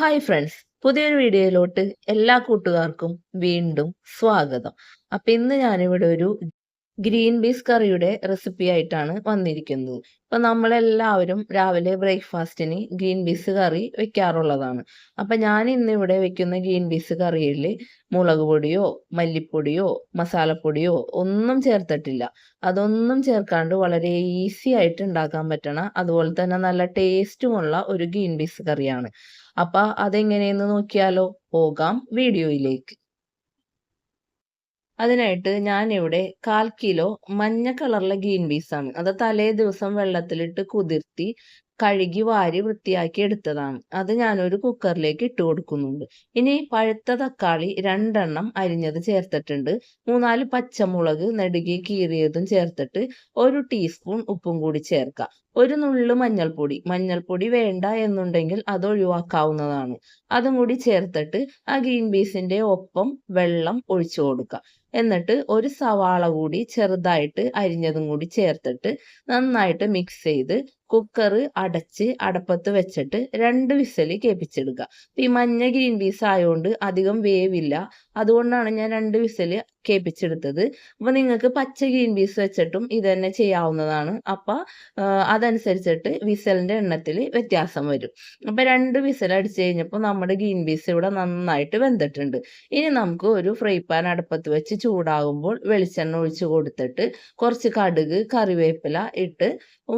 Hi friends പുതിയൊരു വീഡിയോയിലോട്ട് എല്ലാ കൂട്ടുകാർക്കും വീണ്ടും സ്വാഗതം. അപ്പൊ ഇന്ന് ഞാനിവിടെ ഒരു ഗ്രീൻ പീസ് കറിയുടെ റെസിപ്പി ആയിട്ടാണ് വന്നിരിക്കുന്നത്. ഇപ്പൊ നമ്മളെല്ലാവരും രാവിലെ ബ്രേക്ക്ഫാസ്റ്റിന് ഗ്രീൻ പീസ് കറി വെക്കാറുള്ളതാണ്. അപ്പൊ ഞാൻ ഇന്ന് ഇവിടെ വെക്കുന്ന ഗ്രീൻ പീസ് കറിയിൽ മുളക് പൊടിയോ മല്ലിപ്പൊടിയോ മസാലപ്പൊടിയോ ഒന്നും ചേർത്തിട്ടില്ല. അതൊന്നും ചേർക്കാണ്ട് വളരെ ഈസി ആയിട്ട് ഉണ്ടാക്കാൻ പറ്റണ അതുപോലെ തന്നെ നല്ല ടേസ്റ്റുമുള്ള ഒരു ഗ്രീൻ പീസ് കറിയാണ്. അപ്പൊ അതെങ്ങനെയെന്ന് നോക്കിയാലോ? പോകാം വീഡിയോയിലേക്ക്. അതിനായിട്ട് ഞാനിവിടെ കാൽ കിലോ മഞ്ഞ കളറിലെ ഗ്രീൻ ആണ് അത് തലേ ദിവസം വെള്ളത്തിലിട്ട് കുതിർത്തി കഴുകി വാരി വൃത്തിയാക്കി എടുത്തതാണ്. അത് ഞാനൊരു കുക്കറിലേക്ക് ഇട്ട് കൊടുക്കുന്നുണ്ട്. ഇനി പഴുത്ത തക്കാളി രണ്ടെണ്ണം അരിഞ്ഞത് ചേർത്തിട്ടുണ്ട്. മൂന്നാൽ പച്ചമുളക് നെടുകി കീറിയതും ചേർത്തിട്ട് ഒരു ടീസ്പൂൺ ഉപ്പും കൂടി ചേർക്കാം. ഒരു നുള്ളു മഞ്ഞൾപ്പൊടി. മഞ്ഞൾപ്പൊടി വേണ്ട എന്നുണ്ടെങ്കിൽ അത് ഒഴിവാക്കാവുന്നതാണ്. അതും കൂടി ചേർത്തിട്ട് ആ ഗ്രീൻ പീസിന്റെ ഒപ്പം വെള്ളം ഒഴിച്ചു കൊടുക്കുക എന്നിട്ട് ഒരു സവാള കൂടി ചെറുതായിട്ട് അരിഞ്ഞതും കൂടി ചേർത്തിട്ട് നന്നായിട്ട് മിക്സ് ചെയ്ത് കുക്കർ അടച്ച് അടപ്പത്ത് വെച്ചിട്ട് രണ്ട് വിസൽ കേൾപ്പിച്ചെടുക്കുക ഈ മഞ്ഞ ഗ്രീൻ പീസ് ആയതുകൊണ്ട് അധികം വേവില്ല. അതുകൊണ്ടാണ് ഞാൻ രണ്ട് വിസൽ കേൾപ്പിച്ചെടുത്തത് അപ്പോൾ നിങ്ങൾക്ക് പച്ച ഗ്രീൻ പീസ് വെച്ചിട്ടും ഇത് തന്നെ ചെയ്യാവുന്നതാണ്. അപ്പോൾ അതനുസരിച്ചിട്ട് വിസലിന്റെ എണ്ണത്തിൽ വ്യത്യാസം വരും. അപ്പോൾ രണ്ട് വിസൽ അടിച്ചു കഴിഞ്ഞപ്പോൾ നമ്മുടെ ഗ്രീൻ പീസ് ഇവിടെ നന്നായിട്ട് വെന്തിട്ടുണ്ട്. ഇനി നമുക്ക് ഒരു ഫ്രൈ പാൻ അടുപ്പത്ത് വെച്ച് ചൂടാകുമ്പോൾ വെളിച്ചെണ്ണ ഒഴിച്ച് കൊടുത്തിട്ട് കുറച്ച് കടുക് കറിവേപ്പില ഇട്ട്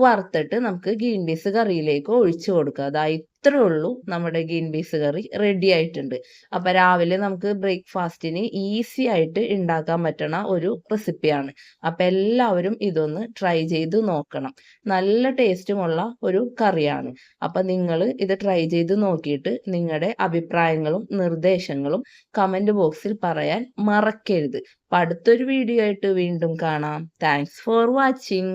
വറുത്തിട്ട് നമുക്ക് ഗ്രീൻ പീസ് കറിയിലേക്ക് ഒഴിച്ചു കൊടുക്കുക. അതായത് ഇത്രേ ഉള്ളൂ നമ്മുടെ ഗ്രീൻ പീസ് കറി റെഡി ആയിട്ടുണ്ട്. അപ്പൊ രാവിലെ നമുക്ക് ബ്രേക്ക്ഫാസ്റ്റിന് ഈസി ആയിട്ട് ഉണ്ടാക്കാൻ പറ്റണ ഒരു റെസിപ്പിയാണ് അപ്പൊ എല്ലാവരും ഇതൊന്ന് ട്രൈ ചെയ്ത് നോക്കണം. നല്ല ടേസ്റ്റുമുള്ള ഒരു കറിയാണ്. അപ്പൊ നിങ്ങൾ ഇത് ട്രൈ ചെയ്ത് നോക്കിയിട്ട് നിങ്ങളുടെ അഭിപ്രായങ്ങളും നിർദ്ദേശങ്ങളും കമന്റ് ബോക്സിൽ പറയാൻ മറക്കരുത്. അപ്പൊ അടുത്തൊരു വീഡിയോ ആയിട്ട് വീണ്ടും കാണാം. Thanks for watching